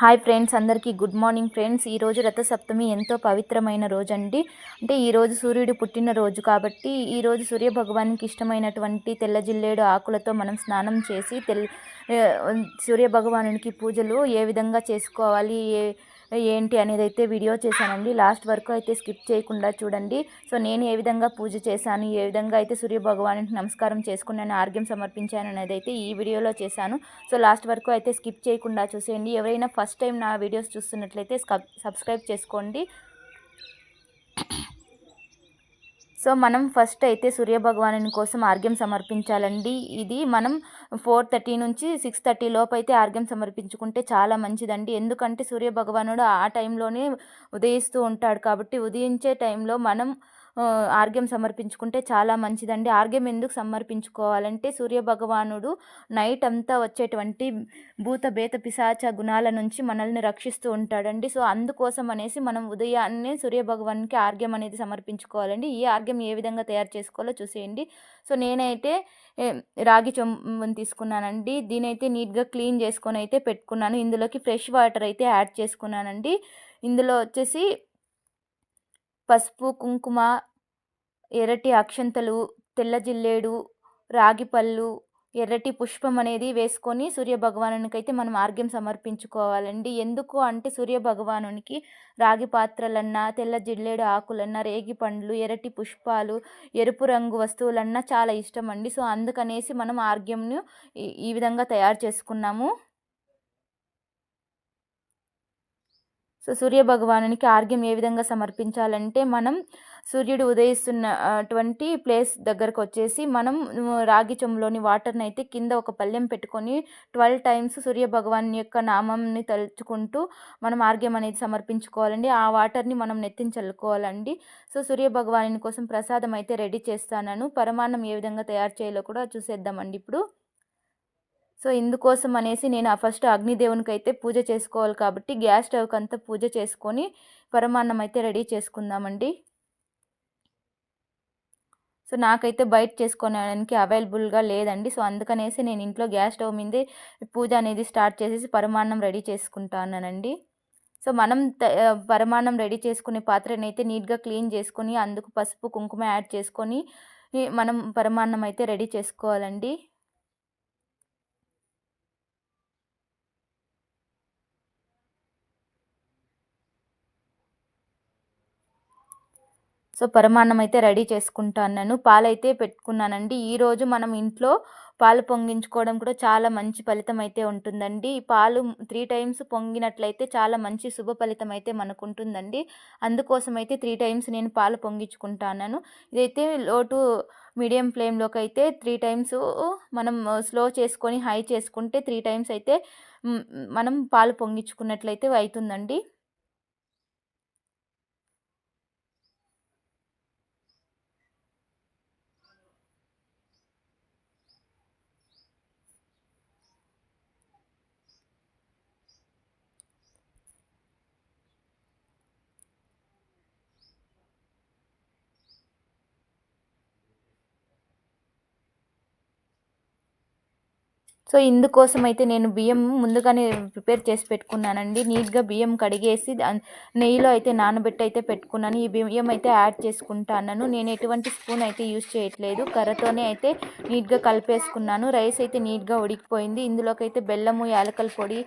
Hi friends అందరికీ good morning friends. ఈరోజు రథసప్తమి ఎంతో పవిత్రమైన రోజు అండి అంటే ఈరోజు సూర్యుడు పుట్టిన రోజు కాబట్టి ఈరోజు సూర్య భగవానికి ఇష్టమైనటువంటి తెల్ల జిల్లేడు ఆకులతో మనం స్నానం చేసి తెల్ సూర్య భగవానునికి పూజలు ఏ విధంగా చేసుకోవాలి ఏ ఏంటి అనేది అయితే వీడియో చేశానండి. లాస్ట్ వరకు అయితే స్కిప్ చేయకుండా చూడండి. సో నేను ఏ విధంగా పూజ చేశాను ఏ విధంగా అయితే సూర్య భగవానికి నమస్కారం చేసుకున్నాను ఆర్గ్యం సమర్పించాను అనేది అయితే ఈ వీడియోలో చేశాను. సో లాస్ట్ వరకు అయితే స్కిప్ చేయకుండా చూసేయండి. ఎవరైనా ఫస్ట్ టైం నా వీడియోస్ చూస్తున్నట్లయితే సబ్స్క్రైబ్ చేసుకోండి. సో మనం ఫస్ట్ అయితే సూర్యభగవాను కోసం ఆర్గ్యం సమర్పించాలండి. ఇది మనం ఫోర్ థర్టీ నుంచి సిక్స్ థర్టీ లోపు అయితే ఆర్గ్యం సమర్పించుకుంటే చాలా మంచిదండి. ఎందుకంటే సూర్యభగవానుడు ఆ టైంలోనే ఉదయిస్తూ ఉంటాడు కాబట్టి ఉదయించే టైంలో మనం ఆర్గ్యం సమర్పించుకుంటే చాలా మంచిదండి. ఆర్గ్యం ఎందుకు సమర్పించుకోవాలంటే సూర్యభగవానుడు నైట్ అంతా వచ్చేటువంటి భూత బేత పిశాచ గుణాల నుంచి మనల్ని రక్షిస్తూ ఉంటాడండి. సో అందుకోసం అనేసి మనం ఉదయాన్నే సూర్యభగవానికి ఆర్గ్యం అనేది సమర్పించుకోవాలండి. ఈ ఆర్గ్యం ఏ విధంగా తయారు చేసుకోవాలో చూసేయండి. సో నేనైతే రాగి చొమ్ముని తీసుకున్నానండి. దీని అయితే నీట్గా క్లీన్ చేసుకొని అయితే పెట్టుకున్నాను. ఇందులోకి ఫ్రెష్ వాటర్ అయితే యాడ్ చేసుకున్నానండి. ఇందులో వచ్చేసి పసుపు కుంకుమ ఎర్రటి అక్షంతలు తెల్ల జిల్లేడు రాగి పళ్ళు ఎర్రటి పుష్పం అనేది వేసుకొని సూర్య అయితే మనం ఆర్గ్యం సమర్పించుకోవాలండి. ఎందుకు అంటే సూర్య భగవానునికి రాగి పాత్రలన్నా తెల్ల జిల్లేడు ఆకులన్నా రేగి పండ్లు ఎర్రటి పుష్పాలు ఎరుపు రంగు వస్తువులన్నా చాలా ఇష్టం అండి సో అందుకనేసి మనం ఆర్గ్యంను ఈ విధంగా తయారు చేసుకున్నాము. సో సూర్య భగవానునికి ఆర్గ్యం ఏ విధంగా సమర్పించాలంటే మనం సూర్యుడు ఉదయిస్తున్న అటువంటి ప్లేస్ దగ్గరకు వచ్చేసి మనం రాగి చెంబులోని వాటర్ని అయితే కింద ఒక పళ్ళెం పెట్టుకొని ట్వెల్వ్ టైమ్స్ సూర్య భగవాన్ యొక్క నామంని తలుచుకుంటూ మనం ఆర్గ్యం అనేది సమర్పించుకోవాలండి. ఆ వాటర్ని మనం నెత్తించల్లుకోవాలండి సో సూర్య భగవాని కోసం ప్రసాదం అయితే రెడీ చేస్తాను పరమాన్నం ఏ విధంగా తయారు చేయాలో కూడా చూసేద్దామండి ఇప్పుడు. సో ఇందుకోసం అనేసి నేను ఫస్ట్ అగ్నిదేవునికి అయితే పూజ చేసుకోవాలి కాబట్టి గ్యాస్ స్టవ్కి అంతా పూజ చేసుకొని పరమాన్నం అయితే రెడీ చేసుకుందామండి. సో నాకైతే బయట చేసుకోవడానికి అవైలబుల్గా లేదండి. సో అందుకనేసి నేను ఇంట్లో గ్యాస్ స్టవ్ మీదే పూజ అనేది స్టార్ట్ చేసేసి పరమాన్నం రెడీ చేసుకుంటానండి సో మనం పరమాన్నం రెడీ చేసుకునే పాత్రని అయితే నీట్గా క్లీన్ చేసుకొని అందుకు పసుపు కుంకుమ యాడ్ చేసుకొని మనం పరమాన్నం అయితే రెడీ చేసుకోవాలండి. సో పరమాన్నం అయితే రెడీ చేసుకుంటాను పాలైతే పెట్టుకున్నానండి. ఈరోజు మనం ఇంట్లో పాలు పొంగించుకోవడం కూడా చాలా మంచి ఫలితం అయితే ఉంటుందండి పాలు త్రీ టైమ్స్ పొంగినట్లయితే చాలా మంచి శుభ ఫలితం అయితే మనకు ఉంటుందండి అందుకోసం అయితే త్రీ టైమ్స్ నేను పాలు పొంగించుకుంటాను ఇదైతే లోటు మీడియం ఫ్లేమ్లోకి అయితే త్రీ టైమ్స్ మనం స్లో చేసుకొని హై చేసుకుంటే త్రీ టైమ్స్ అయితే మనం పాలు పొంగించుకున్నట్లయితే అవుతుందండి. సో ఇందుకోసం అయితే నేను బియ్యం ముందుగానే ప్రిపేర్ చేసి పెట్టుకున్నానండి. నీట్గా బియ్యం కడిగేసి నెయ్యిలో అయితే నానబెట్టి అయితే పెట్టుకున్నాను. ఈ బియ్యం అయితే యాడ్ చేసుకుంటాను నేను ఎటువంటి స్పూన్ అయితే యూజ్ చేయట్లేదు. కర్రతోనే అయితే నీట్గా కలిపేసుకున్నాను. రైస్ అయితే నీట్గా ఉడికిపోయింది. ఇందులోకి అయితే బెల్లము యాలకల పొడి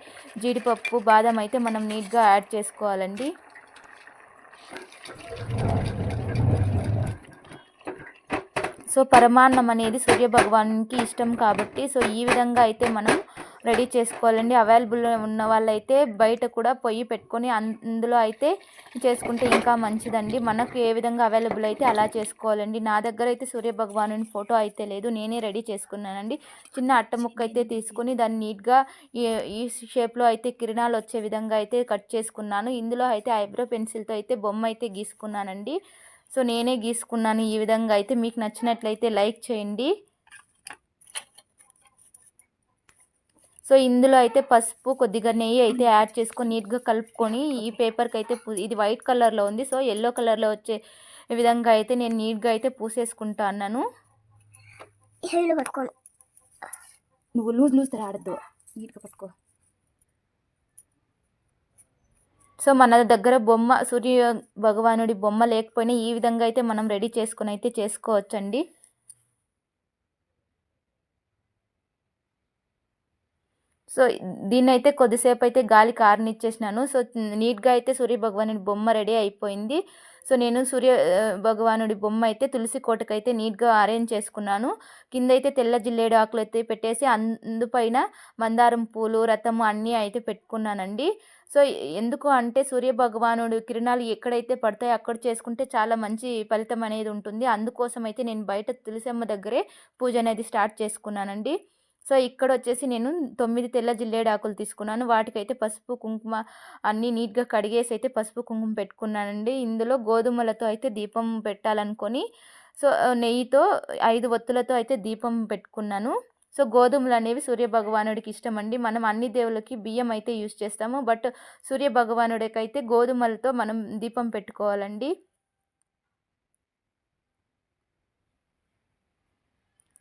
జీడిపప్పు బాదం అయితే మనం నీట్గా యాడ్ చేసుకోవాలండి. సో పరమాన్నం అనేది సూర్య భగవానికి ఇష్టం కాబట్టి సో ఈ విధంగా అయితే మనం రెడీ చేసుకోవాలండి. అవైలబుల్ ఉన్న వాళ్ళైతే బయట కూడా పొయ్యి పెట్టుకొని అందులో అయితే చేసుకుంటే ఇంకా మంచిదండి. మనకు ఏ విధంగా అవైలబుల్ అయితే అలా చేసుకోవాలండి. నా దగ్గర అయితే సూర్య భగవాను ఫోటో అయితే లేదు. నేనే రెడీ చేసుకున్నానండి. చిన్న అట్ట ముక్క అయితే తీసుకుని దాన్ని నీట్గా ఈ షేప్లో అయితే కిరణాలు వచ్చే విధంగా అయితే కట్ చేసుకున్నాను. ఇందులో అయితే ఐబ్రో పెన్సిల్తో అయితే బొమ్మ అయితే గీసుకున్నానండి. సో నేనే గీసుకున్నాను ఈ విధంగా అయితే మీకు నచ్చినట్లయితే లైక్ చేయండి. సో ఇందులో అయితే పసుపు కొద్దిగా నెయ్యి అయితే యాడ్ చేసుకొని నీట్గా కలుపుకొని ఈ పేపర్కి అయితే ఇది వైట్ కలర్లో ఉంది. సో ఎల్లో కలర్లో వచ్చే విధంగా అయితే నేను నీట్గా అయితే పూసేసుకుంటా అన్నాను. నువ్వు లూజ్ లూజ్ ఆడద్దు నీట్గా పట్టుకో. సో మన దగ్గర బొమ్మ సూర్య భగవానుడి బొమ్మ లేకపోయినా ఈ విధంగా అయితే మనం రెడీ చేసుకుని అయితే చేసుకోవచ్చండి. సో దీన్నైతే కొద్దిసేపు అయితే గాలి కారనిచ్చేసినాను. సో నీట్గా అయితే సూర్య భగవానుడి బొమ్మ రెడీ అయిపోయింది. సో నేను సూర్య భగవానుడి బొమ్మ అయితే తులసి కోటకైతే నీట్గా అరేంజ్ చేసుకున్నాను. కింద అయితే తెల్ల జిల్లేడు ఆకులు అయితే పెట్టేసి అందుపైన మందారం పూలు రథము అన్నీ అయితే పెట్టుకున్నానండి. సో ఎందుకు అంటే సూర్య భగవానుడు కిరణాలు ఎక్కడైతే పడతాయో అక్కడ చేసుకుంటే చాలా మంచి ఫలితం అనేది ఉంటుంది. అందుకోసం అయితే నేను బయట తులసమ్మ దగ్గరే పూజ అనేది స్టార్ట్ చేసుకున్నానండి. సో ఇక్కడ వచ్చేసి నేను తొమ్మిది తెల్ల జిల్లేడాకులు తీసుకున్నాను. వాటికైతే పసుపు కుంకుమ అన్నీ నీట్గా కడిగేసి అయితే పసుపు కుంకుమ పెట్టుకున్నానండి. ఇందులో గోధుమలతో అయితే దీపం పెట్టాలనుకొని సో నెయ్యితో ఐదు ఒత్తులతో అయితే దీపం పెట్టుకున్నాను. సో గోధుమలు అనేవి సూర్య భగవానుడికి ఇష్టం అండి మనం అన్ని దేవులకి బియ్యం అయితే యూజ్ చేస్తాము. బట్ సూర్యభగవానుడికి అయితే గోధుమలతో మనం దీపం పెట్టుకోవాలండి.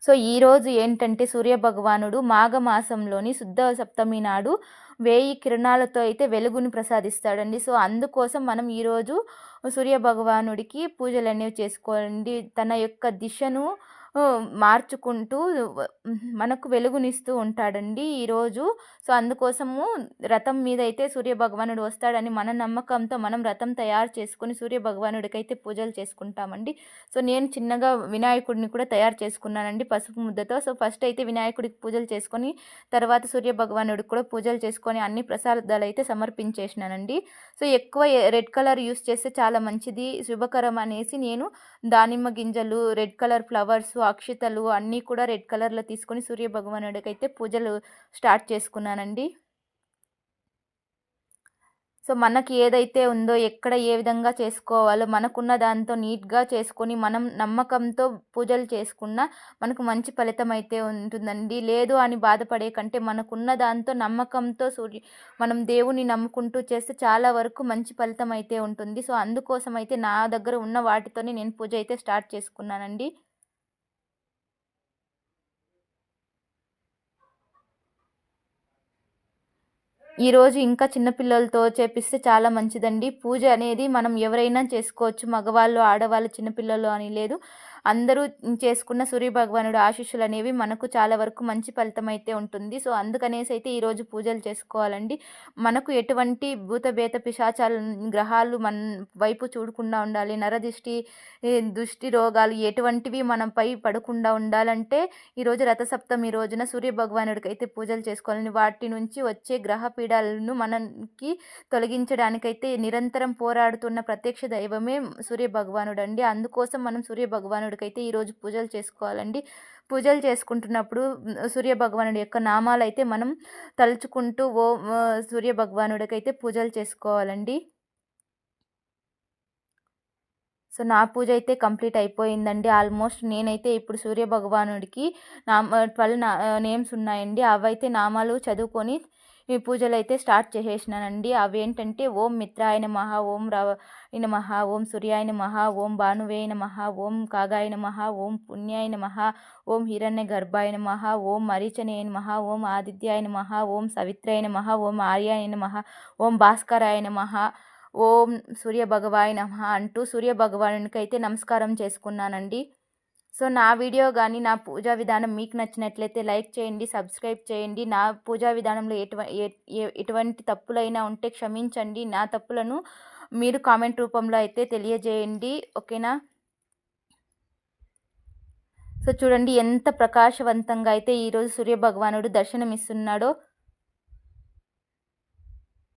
సో ఈరోజు ఏంటంటే సూర్యభగవానుడు మాఘమాసంలోని శుద్ధ సప్తమి నాడు వేయి కిరణాలతో అయితే వెలుగుని ప్రసాదిస్తాడండి. సో అందుకోసం మనం ఈరోజు సూర్యభగవానుడికి పూజలు అనేవి చేసుకోండి తన యొక్క దిశను మార్చుకుంటూ మనకు వెలుగునిస్తూ ఉంటాడండి ఈరోజు సో అందుకోసము రథం మీద అయితే సూర్యభగవానుడు వస్తాడని మన నమ్మకంతో మనం రథం తయారు చేసుకుని సూర్య భగవానుడికైతే పూజలు చేసుకుంటామండి. సో నేను చిన్నగా వినాయకుడిని కూడా తయారు చేసుకున్నానండి పసుపు ముద్దతో. సో ఫస్ట్ అయితే వినాయకుడికి పూజలు చేసుకొని తర్వాత సూర్యభగవానుడికి కూడా పూజలు చేసుకొని అన్ని ప్రసాదాలు అయితే సమర్పించేసినానండి. సో ఎక్కువ రెడ్ కలర్ యూస్ చేస్తే చాలా మంచిది. శుభకరం అనేసి నేను దానిమ్మ గింజలు రెడ్ కలర్ ఫ్లవర్స్ అక్షితలు అన్నీ కూడా రెడ్ కలర్లో తీసుకొని సూర్య భగవానుడికి అయితే పూజలు స్టార్ట్ చేసుకున్నానండి. సో మనకి ఏదైతే ఉందో ఎక్కడ ఏ విధంగా చేసుకోవాలో మనకున్న దాంతో నీట్గా చేసుకొని మనం నమ్మకంతో పూజలు చేసుకున్న మనకు మంచి ఫలితం అయితే ఉంటుందండి. లేదు అని బాధపడే కంటే మనకున్న దాంతో నమ్మకంతో సూర్య మనం దేవుని నమ్ముకుంటూ చేస్తే చాలా వరకు మంచి ఫలితం అయితే ఉంటుంది. సో అందుకోసం అయితే నా దగ్గర ఉన్న వాటితోనే నేను పూజ అయితే స్టార్ట్ చేసుకున్నానండి. ఈరోజు ఇంకా చిన్నపిల్లలతో చేపిస్తే చాలా మంచిదండి. పూజ అనేది మనం ఎవరైనా చేసుకోవచ్చు. మగవాళ్ళు ఆడవాళ్ళు చిన్నపిల్లలు అని లేదు. అందరూ చేసుకున్న సూర్య భగవానుడు ఆశీస్సులు అనేవి మనకు చాలా వరకు మంచి ఫలితం అయితే ఉంటుంది. సో అందుకనేసి అయితే ఈరోజు పూజలు చేసుకోవాలండి. మనకు ఎటువంటి భూతభేత పిశాచాల గ్రహాలు మన వైపు చూడకుండా ఉండాలి. నరదిష్టి దృష్టి రోగాలు ఎటువంటివి మనపై పడకుండా ఉండాలంటే ఈరోజు రథసప్తమి రోజున సూర్య భగవానుడికి అయితే పూజలు చేసుకోవాలని వాటి నుంచి వచ్చే గ్రహ పీడాలను మనకి తొలగించడానికైతే నిరంతరం పోరాడుతున్న ప్రత్యక్ష దైవమే సూర్య భగవానుడు అండి అందుకోసం మనం సూర్య భగవానుడు భగవానుడికైతే ఈరోజు పూజలు చేసుకోవాలండి. పూజలు చేసుకుంటున్నప్పుడు సూర్య భగవానుడి యొక్క నామాలు అయితే మనం తలుచుకుంటూ ఓ సూర్య భగవానుడికైతే పూజలు చేసుకోవాలండి. సో నా పూజ అయితే కంప్లీట్ అయిపోయిందండి. ఆల్మోస్ట్ నేనైతే ఇప్పుడు సూర్య భగవానుడికి నామ ట్వెల్వ్ నా నేమ్స్ ఉన్నాయండి. అవైతే నామాలు చదువుకొని ఈ పూజలు అయితే స్టార్ట్ చేసేసినానండి అవి ఏంటంటే ఓం మిత్రాయన మహా ఓం రవ మహా ఓం సూర్యాయన మహా ఓం భానువే మహా ఓం కాగాయ మహా ఓం పుణ్యాయ మహా ఓం హిరణ్య గర్భాయ మహా ఓం మరీచనే మహా ఓం ఆదిత్యాయ మహా ఓం సవిత్రాయ మహా ఓం ఆర్యాయ మహా ఓం భాస్కరాయ మహా ఓం సూర్య భగవాయ నమ అంటూ సూర్య భగవానునికి అయితే నమస్కారం చేసుకున్నానండి సో నా వీడియో కానీ నా పూజా విధానం మీకు నచ్చినట్లయితే లైక్ చేయండి సబ్స్క్రైబ్ చేయండి. నా పూజా విధానంలో ఎటువ ఎటువంటి తప్పులైనా ఉంటే క్షమించండి. నా తప్పులను మీరు కామెంట్ రూపంలో అయితే తెలియజేయండి. ఓకేనా? సో చూడండి ఎంత ప్రకాశవంతంగా అయితే ఈరోజు సూర్యభగవానుడు దర్శనమిస్తున్నాడో.